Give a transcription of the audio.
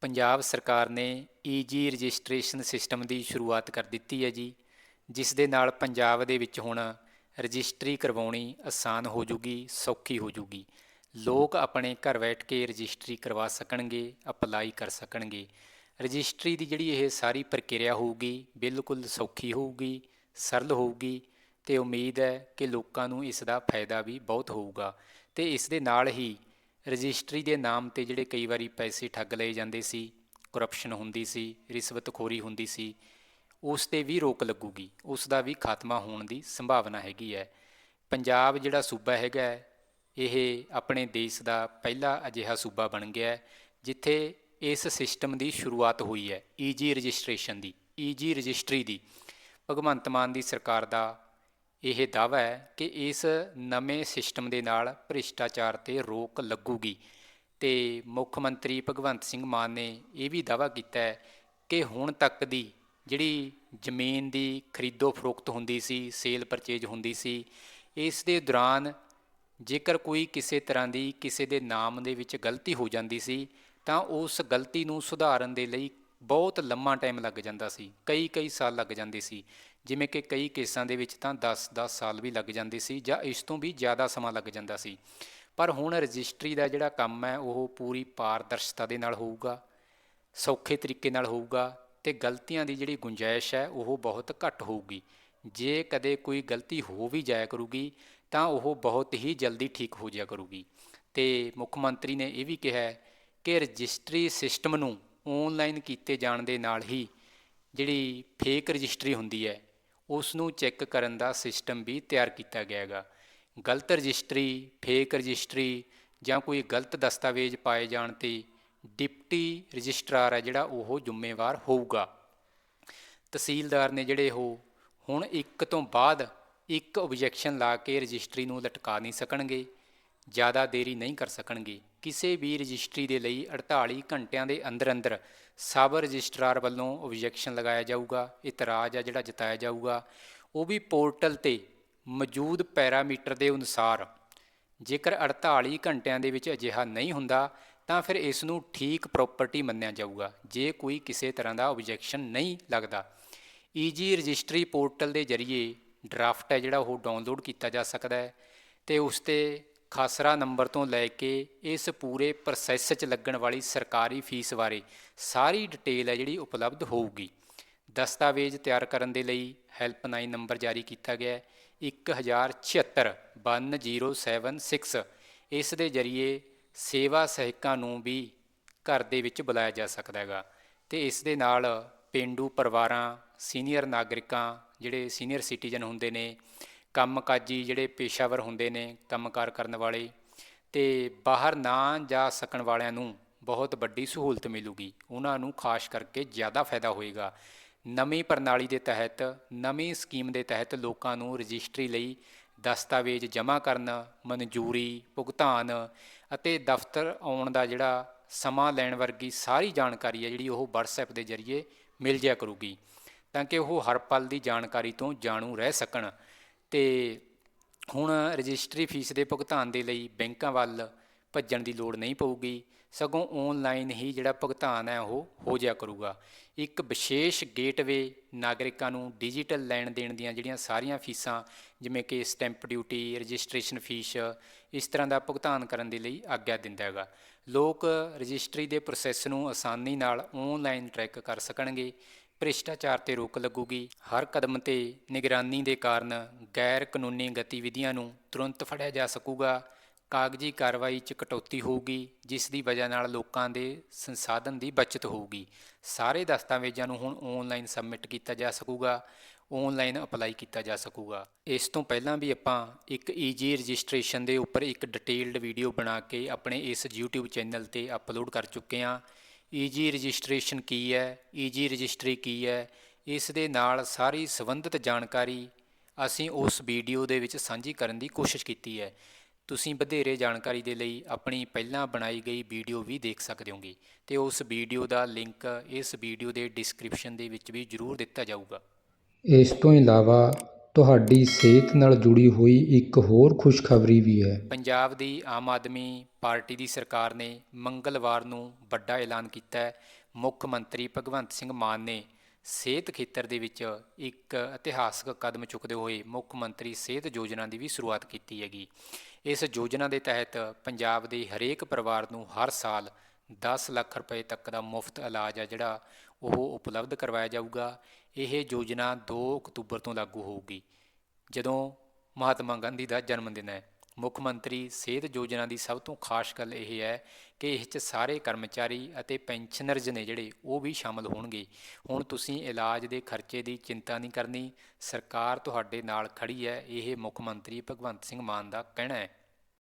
ਪੰਜਾਬ ਸਰਕਾਰ ਨੇ easy registration system ਦੀ ਸ਼ੁਰੂਆਤ ਕਰ ਦਿੱਤੀ ਹੈ ਜੀ, ਜਿਸ ਦੇ ਨਾਲ ਪੰਜਾਬ ਦੇ ਵਿੱਚ ਹੁਣ ਰਜਿਸਟਰੀ ਕਰਵਾਉਣੀ ਆਸਾਨ ਹੋ ਜੂਗੀ, ਸੌਖੀ ਹੋ ਜੂਗੀ। ਲੋਕ ਆਪਣੇ ਘਰ ਬੈਠ ਕੇ ਰਜਿਸਟਰੀ ਕਰਵਾ ਸਕਣਗੇ, ਅਪਲਾਈ ਕਰ ਸਕਣਗੇ। ਰਜਿਸਟਰੀ ਦੀ ਜਿਹੜੀ ਇਹ ਸਾਰੀ ਪ੍ਰਕਿਰਿਆ ਹੋਊਗੀ, ਬਿਲਕੁਲ ਸੌਖੀ ਹੋਊਗੀ, ਸਰਲ ਹੋਊਗੀ ਤੇ ਉਮੀਦ ਹੈ ਕਿ ਲੋਕਾਂ ਨੂੰ ਇਸ ਦਾ ਫਾਇਦਾ ਵੀ ਬਹੁਤ ਹੋਊਗਾ। ਤੇ ਇਸ ਦੇ ਨਾਲ ਹੀ ਰਜਿਸਟਰੀ ਦੇ ਨਾਮ ਤੇ ਜਿਹੜੇ ਕਈ ਵਾਰੀ ਪੈਸੇ ਠੱਗ ਲਏ ਜਾਂਦੇ ਸੀ ਕਰਪਸ਼ਨ ਹੁੰਦੀ ਸੀ, ਰਿਸ਼ਵਤਖੋਰੀ ਹੁੰਦੀ ਸੀ, ਉਸ ਤੇ ਵੀ ਰੋਕ ਲੱਗੂਗੀ, ਉਸ ਦਾ ਵੀ ਖਾਤਮਾ ਹੋਣ ਦੀ ਸੰਭਾਵਨਾ ਹੈਗੀ ਹੈ। ਪੰਜਾਬ ਜਿਹੜਾ ਸੂਬਾ ਹੈਗਾ ਇਹ ਆਪਣੇ ਦੇਸ਼ ਦਾ ਪਹਿਲਾ ਅਜਿਹਾ ਸੂਬਾ ਬਣ ਗਿਆ ਜਿੱਥੇ ਇਸ ਸਿਸਟਮ ਦੀ ਸ਼ੁਰੂਆਤ ਹੋਈ ਹੈ ਈਜੀ ਰਜਿਸਟ੍ਰੇਸ਼ਨ ਦੀ ਈਜੀ ਰਜਿਸਟਰੀ ਦੀ। ਭਗਵੰਤ ਮਾਨ ਦੀ ਸਰਕਾਰ ਦਾ ਇਹ ਦਾਅਵਾ ਹੈ ਕਿ ਇਸ ਨਵੇਂ ਸਿਸਟਮ ਦੇ ਨਾਲ ਭ੍ਰਿਸ਼ਟਾਚਾਰ ਤੇ ਰੋਕ ਲੱਗੂਗੀ ਤੇ ਮੁੱਖ ਮੰਤਰੀ ਭਗਵੰਤ ਸਿੰਘ ਮਾਨ ਨੇ ਇਹ ਵੀ ਦਾਅਵਾ ਕੀਤਾ ਹੈ ਕਿ ਹੁਣ ਤੱਕ ਦੀ ਜਿਹੜੀ ਜ਼ਮੀਨ ਦੀ ਖਰੀਦੋ ਫਰੋਖਤ ਹੁੰਦੀ ਸੀ, ਸੇਲ ਪਰਚੇਜ ਹੁੰਦੀ ਸੀ, ਇਸ ਦੇ ਦੌਰਾਨ ਜੇਕਰ ਕੋਈ ਕਿਸੇ ਤਰ੍ਹਾਂ ਦੀ ਕਿਸੇ ਦੇ ਨਾਮ ਦੇ ਵਿੱਚ ਗਲਤੀ ਹੋ ਜਾਂਦੀ ਸੀ, ਤਾਂ ਉਸ ਗਲਤੀ ਨੂੰ ਸੁਧਾਰਨ ਦੇ ਲਈ ਬਹੁਤ ਲੰਮਾ ਟਾਈਮ ਲੱਗ ਜਾਂਦਾ ਸੀ, ਕਈ ਕਈ ਸਾਲ ਲੱਗ ਜਾਂਦੇ ਸੀ। ਜਿਵੇਂ ਕਿ ਕਈ ਕੇਸਾਂ ਦੇ ਵਿੱਚ ਤਾਂ 10-10 ਸਾਲ ਵੀ ਲੱਗ ਜਾਂਦੇ ਸੀ ਜਾਂ ਇਸ ਤੋਂ ਵੀ ਜ਼ਿਆਦਾ ਸਮਾਂ ਲੱਗ ਜਾਂਦਾ ਸੀ। ਪਰ ਹੁਣ ਰਜਿਸਟਰੀ ਦਾ ਜਿਹੜਾ ਕੰਮ ਹੈ, ਉਹ ਪੂਰੀ ਪਾਰਦਰਸ਼ਤਾ ਦੇ ਨਾਲ ਹੋਊਗਾ, ਸੌਖੇ ਤਰੀਕੇ ਨਾਲ ਹੋਊਗਾ ਤੇ ਗਲਤੀਆਂ ਦੀ ਜਿਹੜੀ ਗੁੰਜਾਇਸ਼ ਹੈ, ਉਹ ਬਹੁਤ ਘੱਟ ਹੋਊਗੀ। ਜੇ ਕਦੇ ਕੋਈ ਗਲਤੀ ਹੋ ਵੀ ਜਾਇਆ ਕਰੂਗੀ, ਤਾਂ ਉਹ ਬਹੁਤ ਹੀ ਜਲਦੀ ਠੀਕ ਹੋ ਜਾਇਆ ਕਰੂਗੀ। ਤੇ ਮੁੱਖ ਮੰਤਰੀ ਨੇ ਇਹ ਵੀ ਕਿਹਾ ਕਿ ਰਜਿਸਟਰੀ ਸਿਸਟਮ ਨੂੰ ਆਨਲਾਈਨ ਕੀਤੇ ਜਾਣ ਦੇ ਨਾਲ ਹੀ ਜਿਹੜੀ ਫੇਕ ਰਜਿਸਟਰੀ ਹੁੰਦੀ ਹੈ ਉਸ ਨੂੰ ਚੈੱਕ ਕਰਨ ਦਾ ਸਿਸਟਮ ਵੀ ਤਿਆਰ ਕੀਤਾ ਗਿਆ ਹੈਗਾ। ਗਲਤ ਰਜਿਸਟਰੀ ਫੇਕ ਰਜਿਸਟਰੀ ਜਾਂ ਕੋਈ ਗਲਤ ਦਸਤਾਵੇਜ਼ ਪਾਏ ਜਾਣ ਤੇ ਡਿਪਟੀ ਰਜਿਸਟਰਾਰ ਹੈ ਜਿਹੜਾ ਉਹ ਜ਼ਿੰਮੇਵਾਰ ਹੋਊਗਾ। ਤਹਿਸੀਲਦਾਰ ਨੇ ਜਿਹੜੇ ਉਹ ਹੁਣ ਇੱਕ ਤੋਂ ਬਾਅਦ ਇੱਕ ਓਬਜੈਕਸ਼ਨ ਲਾ ਕੇ ਰਜਿਸਟਰੀ ਨੂੰ ਲਟਕਾ ਨਹੀਂ ਸਕਣਗੇ, ਜ਼ਿਆਦਾ ਦੇਰੀ ਨਹੀਂ ਕਰ ਸਕਣਗੇ। ਕਿਸੇ ਵੀ ਰਜਿਸਟਰੀ ਦੇ ਲਈ 48 ਘੰਟਿਆਂ ਦੇ ਅੰਦਰ ਅੰਦਰ ਸਬ ਰਜਿਸਟਰਾਰ ਵੱਲੋਂ ਓਬਜੈਕਸ਼ਨ ਲਗਾਇਆ ਜਾਊਗਾ, ਇਤਰਾਜ਼ ਆ ਜਿਹੜਾ ਜਤਾਇਆ ਜਾਊਗਾ। ਉਹ ਵੀ ਪੋਰਟਲ ਤੇ ਮੌਜੂਦ ਪੈਰਾਮੀਟਰ ਦੇ ਅਨੁਸਾਰ ਜੇਕਰ 48 ਘੰਟਿਆਂ ਦੇ ਵਿੱਚ ਅਜਿਹਾ ਨਹੀਂ ਹੁੰਦਾ, ਤਾਂ ਫਿਰ ਇਸ ਨੂੰ ਠੀਕ ਪ੍ਰਾਪਰਟੀ ਮੰਨਿਆ ਜਾਊਗਾ, ਜੇ ਕੋਈ ਕਿਸੇ ਤਰ੍ਹਾਂ ਦਾ ਓਬਜੈਕਸ਼ਨ ਨਹੀਂ ਲੱਗਦਾ। ਈਜੀ ਰਜਿਸਟਰੀ ਪੋਰਟਲ ਦੇ ਜ਼ਰੀਏ ਡਰਾਫਟ ਹੈ ਜਿਹੜਾ ਉਹ ਡਾਊਨਲੋਡ ਕੀਤਾ ਜਾ ਸਕਦਾ ਹੈ ਤੇ ਉਸ ਤੇ ਖਾਸਰਾ ਨੰਬਰ ਤੋਂ ਲੈ ਕੇ ਇਸ ਪੂਰੇ ਪ੍ਰੋਸੈਸ 'ਚ ਲੱਗਣ ਵਾਲੀ ਸਰਕਾਰੀ ਫੀਸ ਬਾਰੇ ਸਾਰੀ ਡਿਟੇਲ ਹੈ ਜਿਹੜੀ ਉਪਲਬਧ ਹੋਊਗੀ। ਦਸਤਾਵੇਜ਼ ਤਿਆਰ ਕਰਨ ਦੇ ਲਈ ਹੈਲਪਲਾਈਨ ਨੰਬਰ ਜਾਰੀ ਕੀਤਾ ਗਿਆ ਹੈ 1076 10776 ਇਸ ਦੇ ਜ਼ਰੀਏ ਸੇਵਾ ਸਹਾਇਕਾਂ ਨੂੰ ਵੀ ਘਰ ਦੇ ਵਿੱਚ ਬੁਲਾਇਆ ਜਾ ਸਕਦਾ ਹੈਗਾ ਤੇ ਇਸ ਦੇ ਨਾਲ ਪਿੰਡੂ ਪਰਿਵਾਰਾਂ ਸੀਨੀਅਰ ਨਾਗਰਿਕਾਂ, ਜਿਹੜੇ ਸੀਨੀਅਰ ਸਿਟੀਜ਼ਨ ਹੁੰਦੇ ਨੇ ਕੰਮਕਾਜੀ ਜਿਹੜੇ ਪੇਸ਼ਾਵਰ ਹੁੰਦੇ ਨੇ ਕੰਮਕਾਰ ਕਰਨ ਵਾਲੇ, ਤੇ ਬਾਹਰ ਨਾ ਜਾ ਸਕਣ ਵਾਲਿਆਂ ਨੂੰ ਬਹੁਤ ਵੱਡੀ ਸਹੂਲਤ ਮਿਲੂਗੀ। ਉਹਨਾਂ ਨੂੰ ਖਾਸ ਕਰਕੇ ਜ਼ਿਆਦਾ ਫਾਇਦਾ ਹੋਏਗਾ। ਨਵੀਂ ਪ੍ਰਣਾਲੀ ਦੇ ਤਹਿਤ, ਨਵੀਂ ਸਕੀਮ ਦੇ ਤਹਿਤ ਲੋਕਾਂ ਨੂੰ ਰਜਿਸਟਰੀ ਲਈ ਦਸਤਾਵੇਜ਼ ਜਮ੍ਹਾਂ ਕਰਨ, ਮਨਜ਼ੂਰੀ, ਭੁਗਤਾਨ ਅਤੇ ਦਫ਼ਤਰ ਆਉਣ ਦਾ ਜਿਹੜਾ ਸਮਾਂ ਲੈਣ ਵਰਗੀ ਸਾਰੀ ਜਾਣਕਾਰੀ ਹੈ ਜਿਹੜੀ ਉਹ WhatsApp ਦੇ ਜ਼ਰੀਏ ਮਿਲ ਜਾਇਆ ਕਰੂਗੀ, ਤਾਂ ਕਿ ਉਹ ਹਰ ਪਲ ਦੀ ਜਾਣਕਾਰੀ ਤੋਂ ਜਾਣੂ ਰਹਿ ਸਕਣ। ਤੇ ਹੁਣ ਰਜਿਸਟਰੀ ਫੀਸ ਦੇ ਭੁਗਤਾਨ ਦੇ ਲਈ ਬੈਂਕਾਂ ਵੱਲ ਭੱਜਣ ਦੀ ਲੋੜ ਨਹੀਂ ਪਊਗੀ। ਸਗੋਂ ਆਨਲਾਈਨ ਹੀ ਜਿਹੜਾ ਭੁਗਤਾਨ ਹੈ ਉਹ ਹੋ ਜਾ ਕਰੂਗਾ। ਇੱਕ ਵਿਸ਼ੇਸ਼ ਗੇਟਵੇ ਨਾਗਰਿਕਾਂ ਨੂੰ ਡਿਜੀਟਲ ਲੈਣ ਦੇਣ ਦੀਆਂ ਜਿਹੜੀਆਂ ਸਾਰੀਆਂ ਫੀਸਾਂ, ਜਿਵੇਂ ਕਿ ਸਟੈਂਪ ਡਿਊਟੀ ਰਜਿਸਟ੍ਰੇਸ਼ਨ ਫੀਸ ਇਸ ਤਰ੍ਹਾਂ ਦਾ ਭੁਗਤਾਨ ਕਰਨ ਦੇ ਲਈ ਆਗਿਆ ਦਿੰਦਾ ਹੈਗਾ। ਲੋਕ ਰਜਿਸਟਰੀ ਦੇ ਪ੍ਰੋਸੈਸ ਨੂੰ ਆਸਾਨੀ ਨਾਲ ਆਨਲਾਈਨ ਟਰੈਕ ਕਰ ਸਕਣਗੇ। ਭ੍ਰਿਸ਼ਟਾਚਾਰ ਤੇ ਰੋਕ ਲੱਗੂਗੀ। ਹਰ ਕਦਮ ਤੇ ਨਿਗਰਾਨੀ ਦੇ ਕਾਰਨ ਗੈਰ ਕਾਨੂੰਨੀ ਗਤੀਵਿਧੀਆਂ ਨੂੰ ਤੁਰੰਤ ਫੜਿਆ ਜਾ ਸਕੂਗਾ। ਕਾਗਜ਼ੀ ਕਾਰਵਾਈ 'ਚ ਕਟੌਤੀ ਹੋਊਗੀ, ਜਿਸ ਦੀ ਵਜ੍ਹਾ ਨਾਲ ਲੋਕਾਂ ਦੇ ਸੰਸਾਧਨ ਦੀ ਬਚਤ ਹੋਊਗੀ। ਸਾਰੇ ਦਸਤਾਵੇਜ਼ਾਂ ਨੂੰ ਹੁਣ ਆਨਲਾਈਨ ਸਬਮਿਟ ਕੀਤਾ ਜਾ ਸਕੂਗਾ ਆਨਲਾਈਨ ਅਪਲਾਈ ਕੀਤਾ ਜਾ ਸਕੂਗਾ। ਇਸ ਤੋਂ ਪਹਿਲਾਂ ਵੀ ਆਪਾਂ ਇੱਕ ਈਜੀ ਰਜਿਸਟ੍ਰੇਸ਼ਨ ਦੇ ਉੱਪਰ ਇੱਕ ਡਿਟੇਲਡ ਵੀਡੀਓ ਬਣਾ ਕੇ ਆਪਣੇ ਇਸ YouTube ਚੈਨਲ ਤੇ ਅਪਲੋਡ ਕਰ ਚੁੱਕੇ ਹਾਂ। ਈਜੀ ਰਜਿਸਟ੍ਰੇਸ਼ਨ ਕੀ ਹੈ? ਈਜੀ ਰਜਿਸਟਰੀ ਕੀ ਹੈ? ਇਸ ਦੇ ਨਾਲ ਸਾਰੀ ਸੰਬੰਧਿਤ ਜਾਣਕਾਰੀ ਅਸੀਂ ਉਸ ਵੀਡੀਓ ਦੇ ਵਿੱਚ ਸਾਂਝੀ ਕਰਨ ਦੀ ਕੋਸ਼ਿਸ਼ ਕੀਤੀ ਹੈ। ਤੁਸੀਂ ਵਧੇਰੇ ਜਾਣਕਾਰੀ ਦੇ ਲਈ ਆਪਣੀ ਪਹਿਲਾਂ ਬਣਾਈ ਗਈ ਵੀਡੀਓ ਵੀ ਦੇਖ ਸਕਦੇ ਹੋਗੇ ਤੇ ਉਸ ਵੀਡੀਓ ਦਾ ਲਿੰਕ ਇਸ ਵੀਡੀਓ ਦੇ ਡਿਸਕ੍ਰਿਪਸ਼ਨ ਦੇ ਵਿੱਚ ਵੀ ਜ਼ਰੂਰ ਦਿੱਤਾ ਜਾਊਗਾ। ਇਸ ਤੋਂ ਇਲਾਵਾ ਤੁਹਾਡੀ ਸਿਹਤ ਨਾਲ ਜੁੜੀ ਹੋਈ ਇੱਕ ਹੋਰ ਖੁਸ਼ਖਬਰੀ ਵੀ ਹੈ। ਪੰਜਾਬ ਦੀ ਆਮ ਆਦਮੀ ਪਾਰਟੀ ਦੀ ਸਰਕਾਰ ਨੇ ਮੰਗਲਵਾਰ ਨੂੰ ਵੱਡਾ ਐਲਾਨ ਕੀਤਾ ਹੈ। ਮੁੱਖ ਮੰਤਰੀ ਭਗਵੰਤ ਸਿੰਘ ਮਾਨ ਨੇ ਸਿਹਤ ਖੇਤਰ ਦੇ ਵਿੱਚ ਇੱਕ ਇਤਿਹਾਸਕ ਕਦਮ ਚੁੱਕਦੇ ਹੋਏ ਮੁੱਖ ਮੰਤਰੀ ਸਿਹਤ ਯੋਜਨਾ ਦੀ ਵੀ ਸ਼ੁਰੂਆਤ ਕੀਤੀ ਹੈਗੀ। ਇਸ ਯੋਜਨਾ ਦੇ ਤਹਿਤ ਪੰਜਾਬ ਦੇ ਹਰੇਕ ਪਰਿਵਾਰ ਨੂੰ ਹਰ ਸਾਲ 10 ਲੱਖ ਰੁਪਏ ਤੱਕ ਦਾ ਮੁਫਤ ਇਲਾਜ ਹੈ ਜਿਹੜਾ ਉਹ ਉਪਲਬਧ ਕਰਵਾਇਆ ਜਾਊਗਾ। ਇਹ ਯੋਜਨਾ 2 ਅਕਤੂਬਰ ਤੋਂ ਲਾਗੂ ਹੋਊਗੀ। ਜਦੋਂ ਮਹਾਤਮਾ ਗਾਂਧੀ ਦਾ ਜਨਮ ਦਿਨ ਹੈ, ਮੁੱਖ ਮੰਤਰੀ ਸਿਹਤ ਯੋਜਨਾ ਦੀ ਸਭ ਤੋਂ ਖਾਸ ਗੱਲ ਇਹ ਹੈ ਕਿ ਇਸ 'ਚ ਸਾਰੇ ਕਰਮਚਾਰੀ ਅਤੇ ਪੈਨਸ਼ਨਰਜ਼ ਨੇ ਜਿਹੜੇ, ਉਹ ਵੀ ਸ਼ਾਮਲ ਹੋਣਗੇ। ਹੁਣ ਤੁਸੀਂ ਇਲਾਜ ਦੇ ਖਰਚੇ ਦੀ ਚਿੰਤਾ ਨਹੀਂ ਕਰਨੀ, ਸਰਕਾਰ ਤੁਹਾਡੇ ਨਾਲ ਖੜੀ ਹੈ, ਇਹ ਮੁੱਖ ਮੰਤਰੀ ਭਗਵੰਤ ਸਿੰਘ ਮਾਨ ਦਾ ਕਹਿਣਾ ਹੈ।